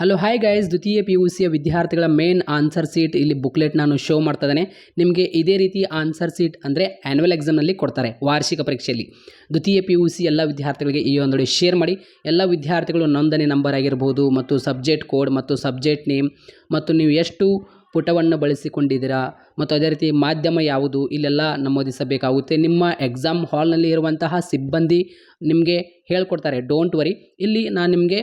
Hello hi guys ದ್ವಿತೀಯ P U ಸಿಯ ವಿದ್ಯಾರ್ಥಿಗಳ ಮೇನ್ ಆನ್ಸರ್ ಸೀಟ್ ಇಲ್ಲಿ ಬುಕ್ಲೆಟ್ ನಾನು ಶೋ ಮಾಡ್ತಾ ಇದ್ದೇನೆ. ನಿಮಗೆ ಇದೇ ರೀತಿ ಆನ್ಸರ್ ಸೀಟ್ ಅಂದರೆ ಆ್ಯನ್ಯುವಲ್ ಎಕ್ಸಾಮ್ನಲ್ಲಿ ಕೊಡ್ತಾರೆ, ವಾರ್ಷಿಕ ಪರೀಕ್ಷೆಯಲ್ಲಿ. ದ್ವಿತೀಯ ಪಿ ಯು ಸಿ ಎಲ್ಲ ವಿದ್ಯಾರ್ಥಿಗಳಿಗೆ ಈ ಒಂದೊಡೆ ಶೇರ್ ಮಾಡಿ. ಎಲ್ಲ ವಿದ್ಯಾರ್ಥಿಗಳು ನೋಂದಣಿ ನಂಬರ್ ಆಗಿರ್ಬೋದು ಮತ್ತು ಸಬ್ಜೆಕ್ಟ್ ಕೋಡ್ ಮತ್ತು ಸಬ್ಜೆಕ್ಟ್ ನೇಮ್ ಮತ್ತು ನೀವು ಎಷ್ಟು ಪುಟವನ್ನು ಬಳಸಿಕೊಂಡಿದ್ದೀರಾ ಮತ್ತು ಅದೇ ರೀತಿ ಮಾಧ್ಯಮ ಯಾವುದು ಇಲ್ಲೆಲ್ಲ ನಮೂದಿಸಬೇಕಾಗುತ್ತೆ. ನಿಮ್ಮ ಎಕ್ಸಾಮ್ ಹಾಲ್ನಲ್ಲಿ ಇರುವಂತಹ ಸಿಬ್ಬಂದಿ ನಿಮಗೆ ಹೇಳ್ಕೊಡ್ತಾರೆ ಡೋಂಟ್ ವರಿ ಇಲ್ಲಿ ನಾನು ನಿಮಗೆ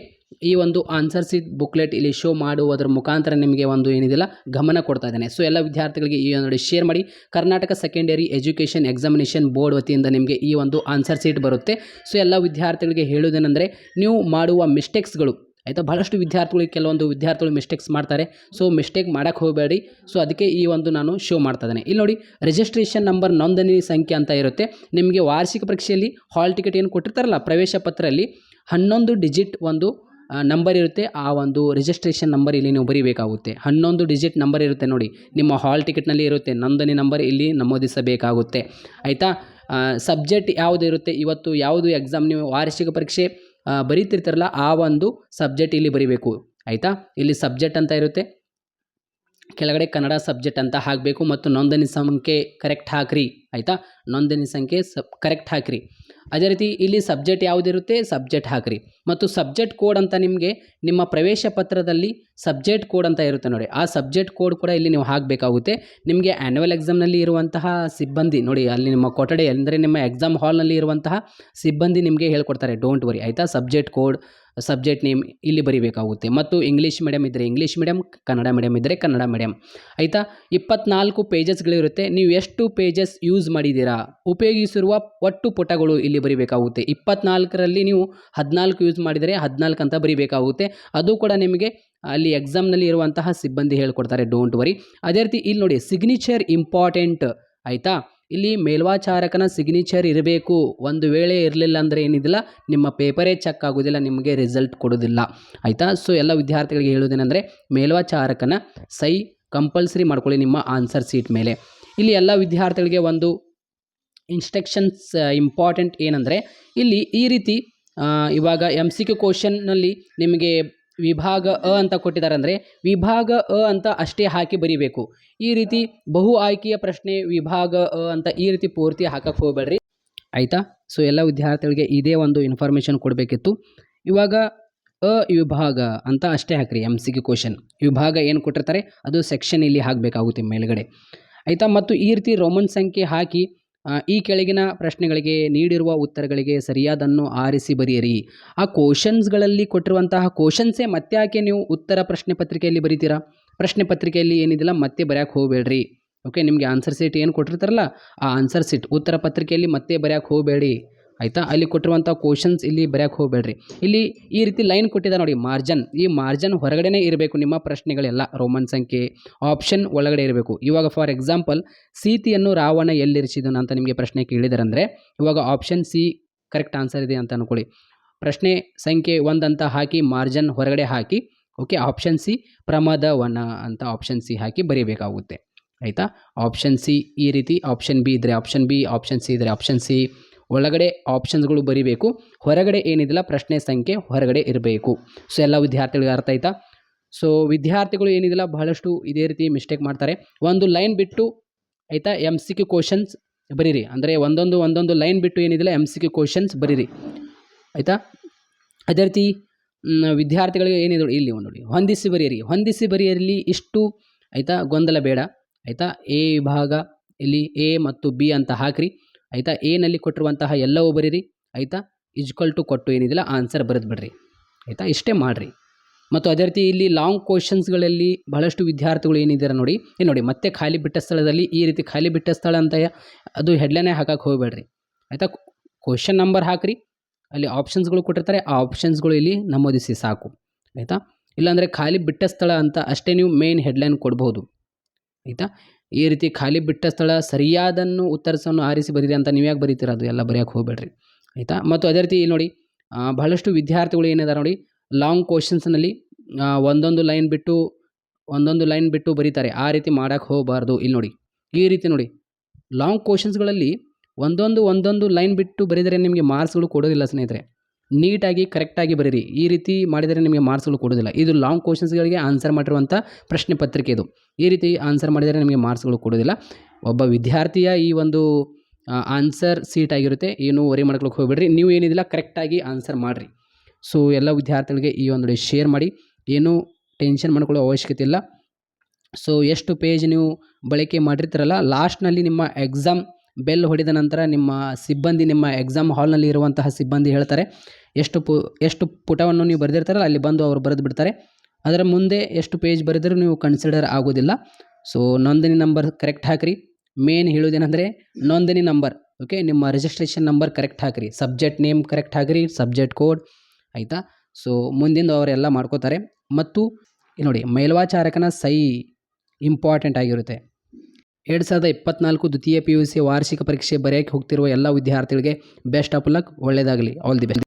ಈ ಒಂದು ಆನ್ಸರ್ ಸೀಟ್ ಬುಕ್ಲೆಟ್ ಇಲ್ಲಿ ಶೋ ಮಾಡುವುದರ ಮುಖಾಂತರ ನಿಮಗೆ ಒಂದು ಏನಿದೆಲ್ಲ ಗಮನ ಕೊಡ್ತಾ ಇದ್ದೇನೆ. ಸೊ ಎಲ್ಲ ವಿದ್ಯಾರ್ಥಿಗಳಿಗೆ ಈ ಒಂದು ಶೇರ್ ಮಾಡಿ. Karnataka secondary education examination board ವತಿಯಿಂದ ನಿಮಗೆ ಈ ಒಂದು ಆನ್ಸರ್ ಸೀಟ್ ಬರುತ್ತೆ. ಸೊ ಎಲ್ಲ ವಿದ್ಯಾರ್ಥಿಗಳಿಗೆ ಹೇಳುವುದೇನೆಂದರೆ, ನೀವು ಮಾಡುವ ಮಿಸ್ಟೇಕ್ಸ್ಗಳು ಆಯಿತಾ? ಬಹಳಷ್ಟು ವಿದ್ಯಾರ್ಥಿಗಳಿಗೆ ಕೆಲವೊಂದು ವಿದ್ಯಾರ್ಥಿಗಳು ಮಿಸ್ಟೇಕ್ಸ್ ಮಾಡ್ತಾರೆ. ಸೊ ಮಿಸ್ಟೇಕ್ ಮಾಡೋಕ್ಕೆ ಹೋಗಬೇಡಿ. ಸೊ ಅದಕ್ಕೆ ಈ ಒಂದು ನಾನು ಶೋ ಮಾಡ್ತಾ ಇದ್ದೇನೆ. ಇಲ್ಲಿ ನೋಡಿ ರಿಜಿಸ್ಟ್ರೇಷನ್ ನಂಬರ್ ನೋಂದಣಿ ಸಂಖ್ಯೆ ಅಂತ ಇರುತ್ತೆ. ನಿಮಗೆ ವಾರ್ಷಿಕ ಪರೀಕ್ಷೆಯಲ್ಲಿ ಹಾಲ್ ಟಿಕೆಟ್ ಏನು ಕೊಟ್ಟಿರ್ತಾರಲ್ಲ, ಪ್ರವೇಶ ಪತ್ರದಲ್ಲಿ ಹನ್ನೊಂದು ಡಿಜಿಟ್ ಒಂದು ನಂಬರ್ ಇರುತ್ತೆ. ಆ ಒಂದು ರಿಜಿಸ್ಟ್ರೇಷನ್ ನಂಬರ್ ಇಲ್ಲಿ ನೀವು ಬರೀಬೇಕಾಗುತ್ತೆ. ಹನ್ನೊಂದು ಡಿಜಿಟ್ ನಂಬರ್ ಇರುತ್ತೆ ನೋಡಿ. ನಿಮ್ಮ ಹಾಲ್ ಟಿಕೆಟ್ನಲ್ಲಿ ಇರುತ್ತೆ. ನೋಂದಣಿ ನಂಬರ್ ಇಲ್ಲಿ ನಮೂದಿಸಬೇಕಾಗುತ್ತೆ. ಆಯಿತಾ? ಸಬ್ಜೆಕ್ಟ್ ಯಾವುದು ಇರುತ್ತೆ? ಇವತ್ತು ಯಾವುದು ಎಕ್ಸಾಮ್ ನೀವು ವಾರ್ಷಿಕ ಪರೀಕ್ಷೆ ಬರೀತಿರ್ತಾರಲ್ಲ, ಆ ಒಂದು ಸಬ್ಜೆಕ್ಟ್ ಇಲ್ಲಿ ಬರೀಬೇಕು. ಆಯಿತಾ? ಇಲ್ಲಿ ಸಬ್ಜೆಕ್ಟ್ ಅಂತ ಇರುತ್ತೆ. ಕೆಳಗಡೆ ಕನ್ನಡ ಸಬ್ಜೆಕ್ಟ್ ಅಂತ ಹಾಕಬೇಕು ಮತ್ತು ನೋಂದಣಿ ಸಂಖ್ಯೆ ಕರೆಕ್ಟ್ ಹಾಕ್ರಿ. ಆಯಿತಾ? ನೋಂದಣಿ ಸಂಖ್ಯೆ ಸಬ್ ಕರೆಕ್ಟ್ ಹಾಕ್ರಿ. ಅದೇ ರೀತಿ ಇಲ್ಲಿ ಸಬ್ಜೆಕ್ಟ್ ಯಾವುದಿರುತ್ತೆ? ಸಬ್ಜೆಕ್ಟ್ ಹಾಕ್ರಿ. ಮತ್ತು ಸಬ್ಜೆಕ್ಟ್ ಕೋಡ್ ಅಂತ ನಿಮಗೆ ನಿಮ್ಮ ಪ್ರವೇಶ ಪತ್ರದಲ್ಲಿ ಸಬ್ಜೆಕ್ಟ್ ಕೋಡ್ ಅಂತ ಇರುತ್ತೆ ನೋಡಿ. ಆ ಸಬ್ಜೆಕ್ಟ್ ಕೋಡ್ ಕೂಡ ಇಲ್ಲಿ ನೀವು ಹಾಕಬೇಕಾಗುತ್ತೆ. ನಿಮಗೆ ಆ್ಯನ್ಯುವಲ್ ಎಕ್ಸಾಮ್ನಲ್ಲಿ ಇರುವಂತಹ ಸಿಬ್ಬಂದಿ ನೋಡಿ, ಅಲ್ಲಿ ನಿಮ್ಮ ಕೊಠಡಿ ಅಂದರೆ ನಿಮ್ಮ ಎಕ್ಸಾಮ್ ಹಾಲ್ನಲ್ಲಿ ಇರುವಂತಹ ಸಿಬ್ಬಂದಿ ನಿಮಗೆ ಹೇಳ್ಕೊಡ್ತಾರೆ. ಡೋಂಟ್ ವರಿ ಆಯಿತಾ? ಸಬ್ಜೆಕ್ಟ್ ಕೋಡ್ ಸಬ್ಜೆಕ್ಟ್ ನೇಮ್ ಇಲ್ಲಿ ಬರೀಬೇಕಾಗುತ್ತೆ. ಮತ್ತು ಇಂಗ್ಲೀಷ್ ಮೀಡಿಯಮ್ ಇದ್ದರೆ ಇಂಗ್ಲೀಷ್ ಮೀಡಿಯಮ್ ಕನ್ನಡ ಮೀಡಿಯಮ್ ಇದ್ದರೆ ಕನ್ನಡ ಮೀಡಿಯಮ್ ಆಯಿತಾ? ಇಪ್ಪತ್ನಾಲ್ಕು ಪೇಜಸ್ಗಳಿರುತ್ತೆ ನೀವು ಎಷ್ಟು ಪೇಜಸ್ ಯೂಸ್ ಮಾಡಿದ್ದೀರಾ? ಉಪಯೋಗಿಸಿರುವ ಒಟ್ಟು ಪುಟಗಳು ಇಲ್ಲಿ ಬರಿಬೇಕಾಗುತ್ತೆ. ಇಪ್ಪತ್ನಾಲ್ಕರಲ್ಲಿ ನೀವು ಹದಿನಾಲ್ಕು ಯೂಸ್ ಮಾಡಿದರೆ ಹದಿನಾಲ್ಕು ಅಂತ ಬರಿಬೇಕಾಗುತ್ತೆ. ಅದು ಕೂಡ ನಿಮಗೆ ಅಲ್ಲಿ ಎಕ್ಸಾಮ್ನಲ್ಲಿ ಇರುವಂತಹ ಸಿಬ್ಬಂದಿ ಹೇಳ್ಕೊಡ್ತಾರೆ ಡೋಂಟ್ ವರಿ ಅದೇ ರೀತಿ ಇಲ್ಲಿ ನೋಡಿ ಸಿಗ್ನೇಚರ್ ಇಂಪಾರ್ಟೆಂಟ್ ಆಯಿತಾ? ಇಲ್ಲಿ ಮೇಲ್ವಾಚಾರಕನ ಸಿಗ್ನೇಚರ್ ಇರಬೇಕು. ಒಂದು ವೇಳೆ ಇರಲಿಲ್ಲ ಅಂದರೆ ಏನಿದಿಲ್ಲ, ನಿಮ್ಮ ಪೇಪರೇ ಚೆಕ್ ಆಗೋದಿಲ್ಲ, ನಿಮಗೆ ರಿಸಲ್ಟ್ ಕೊಡೋದಿಲ್ಲ. ಆಯಿತಾ? ಸೊ ಎಲ್ಲ ವಿದ್ಯಾರ್ಥಿಗಳಿಗೆ ಹೇಳೋದೇನೆಂದರೆ ಮೇಲ್ವಾಚಾರಕನ ಸೈ ಕಂಪಲ್ಸರಿ ಮಾಡ್ಕೊಳ್ಳಿ ನಿಮ್ಮ ಆನ್ಸರ್ ಸೀಟ್ ಮೇಲೆ. ಇಲ್ಲಿ ಎಲ್ಲ ವಿದ್ಯಾರ್ಥಿಗಳಿಗೆ ಒಂದು ಇನ್ಸ್ಟ್ರಕ್ಷನ್ಸ್ ಇಂಪಾರ್ಟೆಂಟ್ ಏನಂದರೆ ಇಲ್ಲಿ ಈ ರೀತಿ ಇವಾಗ ಎಂ ಸಿ ಕ್ಯೂ ಕ್ವಶನ್ನಲ್ಲಿ ನಿಮಗೆ ವಿಭಾಗ ಅ ಅಂತ ಕೊಟ್ಟಿದ್ದಾರೆ ಅಂದರೆ ವಿಭಾಗ ಅ ಅಂತ ಅಷ್ಟೇ ಹಾಕಿ ಬರಿಬೇಕು. ಈ ರೀತಿ ಬಹು ಆಯ್ಕೆಯ ಪ್ರಶ್ನೆ ವಿಭಾಗ ಅ ಅಂತ ಈ ರೀತಿ ಪೂರ್ತಿ ಹಾಕಕ್ಕೆ ಹೋಗಬೇಡ್ರಿ. ಆಯಿತಾ? ಸೊ ಎಲ್ಲ ವಿದ್ಯಾರ್ಥಿಗಳಿಗೆ ಇದೇ ಒಂದು ಇನ್ಫಾರ್ಮೇಷನ್ ಕೊಡಬೇಕಿತ್ತು. ಇವಾಗ ಅ ವಿಭಾಗ ಅಂತ ಅಷ್ಟೇ ಹಾಕ್ರಿ ಎಂ ಸಿ ಕ್ವಶನ್ ವಿಭಾಗ ಏನು ಕೊಟ್ಟಿರ್ತಾರೆ? ಅದು ಸೆಕ್ಷನ್ ಇಲ್ಲಿ ಹಾಕಬೇಕಾಗುತ್ತೆ ಮೇಲ್ಗಡೆ. ಆಯಿತಾ? ಮತ್ತು ಈ ರೀತಿ ರೋಮನ್ ಸಂಖ್ಯೆ ಹಾಕಿ ಈ ಕೆಳಗಿನ ಪ್ರಶ್ನೆಗಳಿಗೆ ನೀಡಿರುವ ಉತ್ತರಗಳಿಗೆ ಸರಿಯಾದನ್ನು ಆರಿಸಿ ಬರೆಯಿರಿ. ಆ ಕ್ವಶನ್ಸ್ಗಳಲ್ಲಿ ಕೊಟ್ಟಿರುವಂತಹ ಕ್ವಶನ್ಸೇ ಮತ್ತೆ ಯಾಕೆ ನೀವು ಉತ್ತರ ಪ್ರಶ್ನೆ ಪತ್ರಿಕೆಯಲ್ಲಿ ಬರೀತೀರಾ? ಪ್ರಶ್ನೆ ಪತ್ರಿಕೆಯಲ್ಲಿ ಏನಿದಿಲ್ಲ ಮತ್ತೆ ಬರೆಯಕ್ಕೆ ಹೋಗಬೇಡ್ರಿ. ಓಕೆ ನಿಮಗೆ ಆನ್ಸರ್ ಸೀಟ್ ಏನು ಕೊಟ್ಟಿರ್ತಾರಲ್ಲ, ಆ ಆನ್ಸರ್ ಸೀಟ್ ಉತ್ತರ ಪತ್ರಿಕೆಯಲ್ಲಿ ಮತ್ತೆ ಬರೆಯಕ್ಕೆ ಹೋಗಬೇಡಿ. ಆಯಿತಾ? ಅಲ್ಲಿ ಕೊಟ್ಟಿರುವಂಥ ಕ್ವಶನ್ಸ್ ಇಲ್ಲಿ ಬರೆಯಕ್ಕೆ ಹೋಗಬೇಡ್ರಿ. ಇಲ್ಲಿ ಈ ರೀತಿ ಲೈನ್ ಕೊಟ್ಟಿದ್ದಾರೆ ನೋಡಿ ಮಾರ್ಜನ್ ಈ ಮಾರ್ಜನ್ ಹೊರಗಡೆನೇ ಇರಬೇಕು ನಿಮ್ಮ ಪ್ರಶ್ನೆಗಳೆಲ್ಲ. ರೋಮನ್ ಸಂಖ್ಯೆ ಆಪ್ಷನ್ ಒಳಗಡೆ ಇರಬೇಕು. ಇವಾಗ ಫಾರ್ ಎಕ್ಸಾಂಪಲ್ ಸೀತಿಯನ್ನು ರಾವಣ ಎಲ್ಲಿರಿಸಿದನು ಅಂತ ನಿಮಗೆ ಪ್ರಶ್ನೆ ಕೇಳಿದಾರೆ ಅಂದರೆ ಇವಾಗ ಆಪ್ಷನ್ ಸಿ ಕರೆಕ್ಟ್ ಆನ್ಸರ್ ಇದೆ ಅಂತ ಅನ್ಕೊಳ್ಳಿ. ಪ್ರಶ್ನೆ ಸಂಖ್ಯೆ ಒಂದಂತ ಹಾಕಿ ಮಾರ್ಜನ್ ಹೊರಗಡೆ ಹಾಕಿ ಓಕೆ ಆಪ್ಷನ್ ಸಿ ಪ್ರಮದವನ ಅಂತ ಆಪ್ಷನ್ ಸಿ ಹಾಕಿ ಬರೀಬೇಕಾಗುತ್ತೆ. ಆಯಿತಾ? ಆಪ್ಷನ್ ಸಿ ಈ ರೀತಿ ಆಪ್ಷನ್ ಬಿ ಇದ್ದರೆ ಆಪ್ಷನ್ ಬಿ ಆಪ್ಷನ್ ಸಿ ಇದ್ದರೆ ಆಪ್ಷನ್ ಸಿ ಒಳಗಡೆ ಆಪ್ಷನ್ಸ್ಗಳು ಬರೀಬೇಕು. ಹೊರಗಡೆ ಏನಿದಿಲ್ಲ, ಪ್ರಶ್ನೆ ಸಂಖ್ಯೆ ಹೊರಗಡೆ ಇರಬೇಕು. ಸೊ ಎಲ್ಲ ವಿದ್ಯಾರ್ಥಿಗಳಿಗೆ ಅರ್ಥ ಆಯ್ತಾ? ಸೊ ವಿದ್ಯಾರ್ಥಿಗಳು ಏನಿದಿಲ್ಲ, ಬಹಳಷ್ಟು ಇದೇ ರೀತಿ ಮಿಸ್ಟೇಕ್ ಮಾಡ್ತಾರೆ. ಒಂದು ಲೈನ್ ಬಿಟ್ಟು, ಆಯಿತಾ? ಎಂ ಸಿ ಕ್ಯೂ ಕ್ವಶನ್ಸ್ ಬರೀರಿ. ಅಂದರೆ ಒಂದೊಂದು ಒಂದೊಂದು ಲೈನ್ ಬಿಟ್ಟು ಏನಿದಿಲ್ಲ ಎಂ ಸಿ ಕ್ಯೂ ಕ್ವಶನ್ಸ್ ಬರೀರಿ. ಆಯಿತಾ? ಅದೇ ರೀತಿ ವಿದ್ಯಾರ್ಥಿಗಳಿಗೆ ಏನಿದೆ, ಇಲ್ಲಿ ಒಂದು ನೋಡಿ. ಹೊಂದಿಸಿ ಬರೆಯಿರಿ. ಹೊಂದಿಸಿ ಬರೆಯಲಿ ಇಷ್ಟು, ಆಯಿತಾ? ಗೊಂದಲ ಬೇಡ. ಆಯಿತಾ? ಎ ವಿಭಾಗ, ಇಲ್ಲಿ ಎ ಮತ್ತು ಬಿ ಅಂತ ಹಾಕ್ರಿ. ಆಯಿತಾ? ಎನಲ್ಲಿ ಕೊಟ್ಟಿರುವಂತಹ ಎಲ್ಲವೂ ಬರೀರಿ. ಆಯಿತಾ? ಇಜ್ಕಲ್ ಟು ಕೊಟ್ಟು ಏನಿದಿಲ್ಲ ಆನ್ಸರ್ ಬರೆದು ಬಿಡ್ರಿ. ಆಯಿತಾ? ಇಷ್ಟೇ ಮಾಡಿರಿ. ಮತ್ತು ಅದೇ ರೀತಿ ಇಲ್ಲಿ ಲಾಂಗ್ ಕ್ವಶನ್ಸ್ಗಳಲ್ಲಿ ಬಹಳಷ್ಟು ವಿದ್ಯಾರ್ಥಿಗಳು ಏನಿದ್ದಾರೆ ನೋಡಿ ಏನು ನೋಡಿ, ಮತ್ತೆ ಖಾಲಿ ಬಿಟ್ಟ ಸ್ಥಳದಲ್ಲಿ ಈ ರೀತಿ ಖಾಲಿ ಬಿಟ್ಟ ಸ್ಥಳ ಅಂತ ಅದು ಹೆಡ್ಲೈನೇ ಹಾಕಕ್ಕೆ ಹೋಗಬೇಡ್ರಿ. ಆಯಿತಾ? ಕ್ವಶನ್ ನಂಬರ್ ಹಾಕ್ರಿ. ಅಲ್ಲಿ ಆಪ್ಷನ್ಸ್ಗಳು ಕೊಟ್ಟಿರ್ತಾರೆ, ಆ ಆಪ್ಷನ್ಸ್ಗಳು ಇಲ್ಲಿ ನಮೂದಿಸಿ ಸಾಕು. ಆಯಿತಾ? ಇಲ್ಲಾಂದರೆ ಖಾಲಿ ಬಿಟ್ಟ ಸ್ಥಳ ಅಂತ ಅಷ್ಟೇ ನೀವು ಮೇನ್ ಹೆಡ್ಲೈನ್ ಕೊಡ್ಬೋದು. ಆಯಿತಾ? ಈ ರೀತಿ ಖಾಲಿ ಬಿಟ್ಟ ಸ್ಥಳ ಸರಿಯಾದನ್ನು ಉತ್ತರಿಸನ್ನು ಆರಿಸಿ ಬರೀರಿ ಅಂತ ನೀವು ಯಾಕೆ ಬರೀತೀರ? ಅದು ಎಲ್ಲ ಬರೆಯೋಕೆ ಹೋಗಬೇಡ್ರಿ. ಆಯಿತಾ? ಮತ್ತು ಅದೇ ರೀತಿ ಇಲ್ಲಿ ನೋಡಿ ಬಹಳಷ್ಟು ವಿದ್ಯಾರ್ಥಿಗಳು ಏನಿದ್ದಾರೆ ನೋಡಿ ಲಾಂಗ್ ಕ್ವಶನ್ಸ್ನಲ್ಲಿ ಒಂದೊಂದು ಲೈನ್ ಬಿಟ್ಟು, ಒಂದೊಂದು ಲೈನ್ ಬಿಟ್ಟು ಬರೀತಾರೆ. ಆ ರೀತಿ ಮಾಡೋಕ್ಕೆ ಹೋಗಬಾರ್ದು. ಇಲ್ಲಿ ನೋಡಿ, ಈ ರೀತಿ ನೋಡಿ ಲಾಂಗ್ ಕ್ವಶನ್ಸ್ಗಳಲ್ಲಿ ಒಂದೊಂದು ಒಂದೊಂದು ಲೈನ್ ಬಿಟ್ಟು ಬರೆದರೆ ನಿಮಗೆ ಮಾರ್ಕ್ಸ್ಗಳು ಕೊಡೋದಿಲ್ಲ ಸ್ನೇಹಿತರೆ. ನೀಟಾಗಿ, ಕರೆಕ್ಟಾಗಿ ಬರೀರಿ. ಈ ರೀತಿ ಮಾಡಿದರೆ ನಿಮಗೆ ಮಾರ್ಕ್ಸ್ಗಳು ಕೊಡೋದಿಲ್ಲ ಇದು ಲಾಂಗ್ ಕ್ವಶನ್ಸ್ಗಳಿಗೆ ಆನ್ಸರ್ ಮಾಡಿರುವಂಥ ಪ್ರಶ್ನೆ ಪತ್ರಿಕೆ ಇದು. ಈ ರೀತಿ ಆನ್ಸರ್ ಮಾಡಿದರೆ ನಿಮಗೆ ಮಾರ್ಕ್ಸ್ಗಳು ಕೊಡೋದಿಲ್ಲ ಒಬ್ಬ ವಿದ್ಯಾರ್ಥಿಯ ಈ ಒಂದು ಆನ್ಸರ್ ಸೀಟ್ ಆಗಿರುತ್ತೆ. ಏನು ವರಿ ಮಾಡ್ಕೊಳಕ್ಕೆ ಹೋಗ್ಬೇಡ್ರಿ. ನೀವು ಏನಿದಿಲ್ಲ, ಕರೆಕ್ಟಾಗಿ ಆನ್ಸರ್ ಮಾಡಿರಿ. ಸೊ ಎಲ್ಲ ವಿದ್ಯಾರ್ಥಿಗಳಿಗೆ ಈ ಒಂದು ಶೇರ್ ಮಾಡಿ. ಏನೂ ಟೆನ್ಷನ್ ಮಾಡ್ಕೊಳ್ಳೋ ಅವಶ್ಯಕತೆ ಇಲ್ಲ. ಸೊ ಎಷ್ಟು ಪೇಜ್ ನೀವು ಬಳಕೆ ಮಾಡಿರ್ತೀರಲ್ಲ ಲಾಸ್ಟ್ನಲ್ಲಿ ನಿಮ್ಮ ಎಕ್ಸಾಮ್ ಬೆಲ್ ಹೊಡೆದ ನಂತರ ನಿಮ್ಮ ಸಿಬ್ಬಂದಿ, ನಿಮ್ಮ ಎಕ್ಸಾಮ್ ಹಾಲ್ನಲ್ಲಿ ಇರುವಂತಹ ಸಿಬ್ಬಂದಿ ಹೇಳ್ತಾರೆ, ಎಷ್ಟು ಪು, ಎಷ್ಟು ಪುಟವನ್ನು ನೀವು ಬರೆದಿರ್ತಾರಲ್ಲ, ಅಲ್ಲಿ ಬಂದು ಅವರು ಬರೆದು ಬಿಡ್ತಾರೆ. ಅದರ ಮುಂದೆ ಎಷ್ಟು ಪೇಜ್ ಬರೆದರೂ ನೀವು ಕನ್ಸಿಡರ್ ಆಗೋದಿಲ್ಲ ಸೊ ನೋಂದಣಿ ನಂಬರ್ ಕರೆಕ್ಟ್ ಹಾಕಿರಿ. ಮೇನ್ ಹೇಳೋದೇನೆಂದರೆ ನೋಂದಣಿ ನಂಬರ್ ಓಕೆ ನಿಮ್ಮ ರಿಜಿಸ್ಟ್ರೇಷನ್ ನಂಬರ್ ಕರೆಕ್ಟ್ ಹಾಕಿರಿ. ಸಬ್ಜೆಕ್ಟ್ ನೇಮ್ ಕರೆಕ್ಟ್ ಹಾಕಿರಿ ಸಬ್ಜೆಕ್ಟ್ ಕೋಡ್ ಆಯಿತಾ? ಸೊ ಮುಂದಿಂದು ಅವರೆಲ್ಲ ಮಾಡ್ಕೋತಾರೆ. ಮತ್ತು ನೋಡಿ, ಮೇಲ್ವಾಚಾರಕನ ಸೈ ಇಂಪಾರ್ಟೆಂಟ್ ಆಗಿರುತ್ತೆ. ಎರಡು ಸಾವಿರದ ಇಪ್ಪತ್ನಾಲ್ಕು ದ್ವಿತೀಯ ಪಿ ಯು ಸಿ ವಾರ್ಷಿಕ ಪರೀಕ್ಷೆ ಬರೆಯೋಕ್ಕೆ ಹೋಗ್ತಿರುವ ಎಲ್ಲ ವಿದ್ಯಾರ್ಥಿಗಳಿಗೆ ಬೆಸ್ಟ್ ಆಫ್ ಲಕ್ ಒಳ್ಳೆಯದಾಗಲಿ ಆಲ್ ದಿ ಬೆಸ್ಟ್